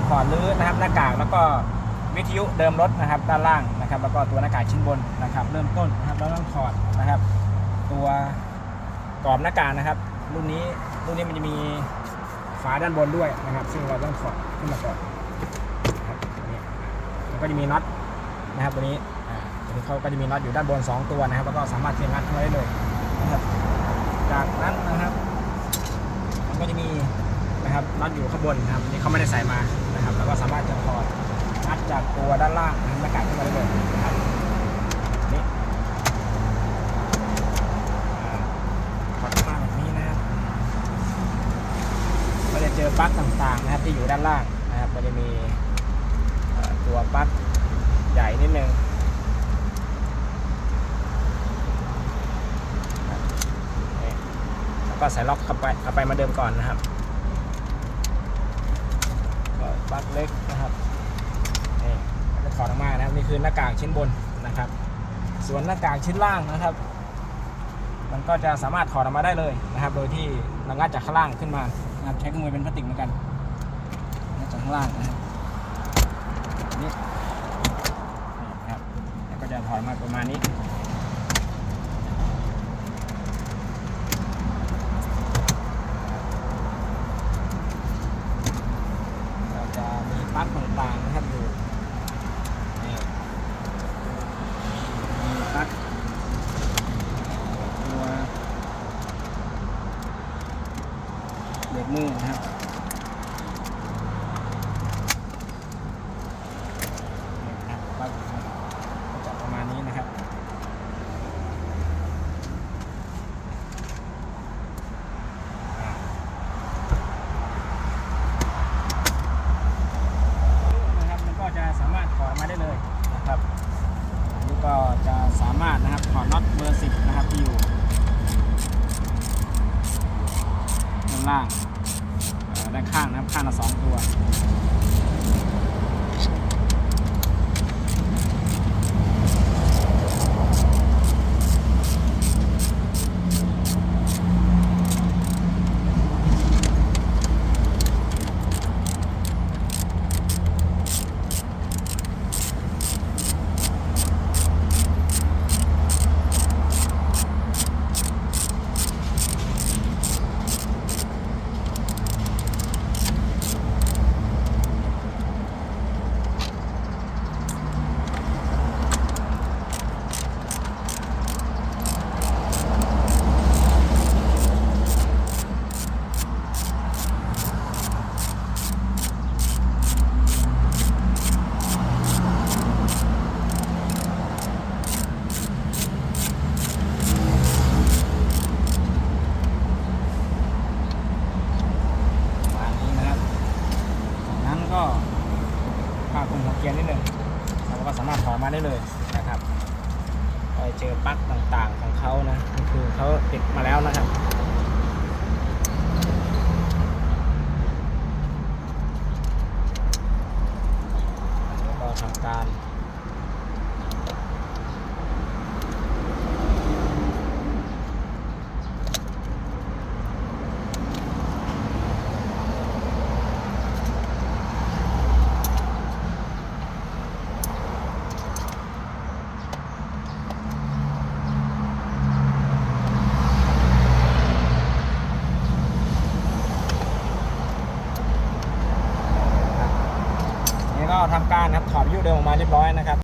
การถอดรื้อนะครับหน้ากากแล้วก็วิทยุเดิมรถนะครับด้านล่างนะครับ แล้วก็ตัวหน้ากากชิ้นบนนะครับ เริ่มต้นนะครับเราต้องถอดนะครับ ตัวกรอบหน้ากากนะครับ รุ่นนี้รุ่นนี้มันจะมีฝาด้านบนด้วยนะครับ ซึ่งเราต้องถอดขึ้นมาก่อนนะครับตัวนี้แล้วก็จะมีน็อตนะครับตัวนี้ตัวนี้เขาก็จะมีน็อตอยู่ด้านบน 2 ตัวนะครับ แล้วก็สามารถที่จะงัดเข้ามาได้เลยนะครับ จากนั้นนะครับ มันก็จะมี นะครับน็อตอยู่ข้างบนนะครับนี่เขาไม่ได้ใส่มานะครับ แล้วก็สามารถจะถอดน็อตจากตัวด้านล่างนะครับหน้ากากขึ้นมาได้เลยนะครับนี่ถอดออกมาแบบนี้นะครับก็จะเจอปลั๊กต่างๆนะครับที่อยู่ด้านล่างนะครับก็จะมีตัวปลั๊กใหญ่นิดนึงแล้วก็ใส่ล็อกเข้าไปเข้าไปมาเดิมก่อนนะครับ ปลั๊กเล็กนะครับนี่แล้วก็ถอดออกมานะครับนี่คือหน้ากากชิ้นบนนะครับ ส่วนหน้ากากชิ้นล่างนะครับ มันก็จะสามารถถอดออกมาได้เลยนะครับ โดยที่เรางัดจากข้างล่างขึ้นมานะครับใช้เครื่องมือเป็นพลาสติกเหมือนกันงัดจากข้างล่างนะครับนี่นะครับแล้วก็จะถอดมาประมาณนี้ เราจะมีปลั๊กต่างๆนะครับอยู่นี่มีปลั๊กตัวเบรกมือนะครับจับประมาณนี้นะครับนะครับมันก็จะสามารถถอดมาได้เลยนะครับนนี้ก็จะสามารถนะครับถอดน็อตเบอร์สิบนะครับที่อยู่ด้านล่าง ด้านข้างนะครับข้างละสองตัวประมาณนี้นะครับจากนั้นก็ผ้าคลุมหัวเกียร์นิดหนึ่งเราก็ สามารถถอดมาได้เลยนะครับไปเจอปลั๊กต่างๆของเขานะคือเขาติดมาแล้วนะครับ แล้วก็ทำการนี่ก็ ทำการนะครับถอดวิวเดิมออกมาเรียบร้อยนะครับ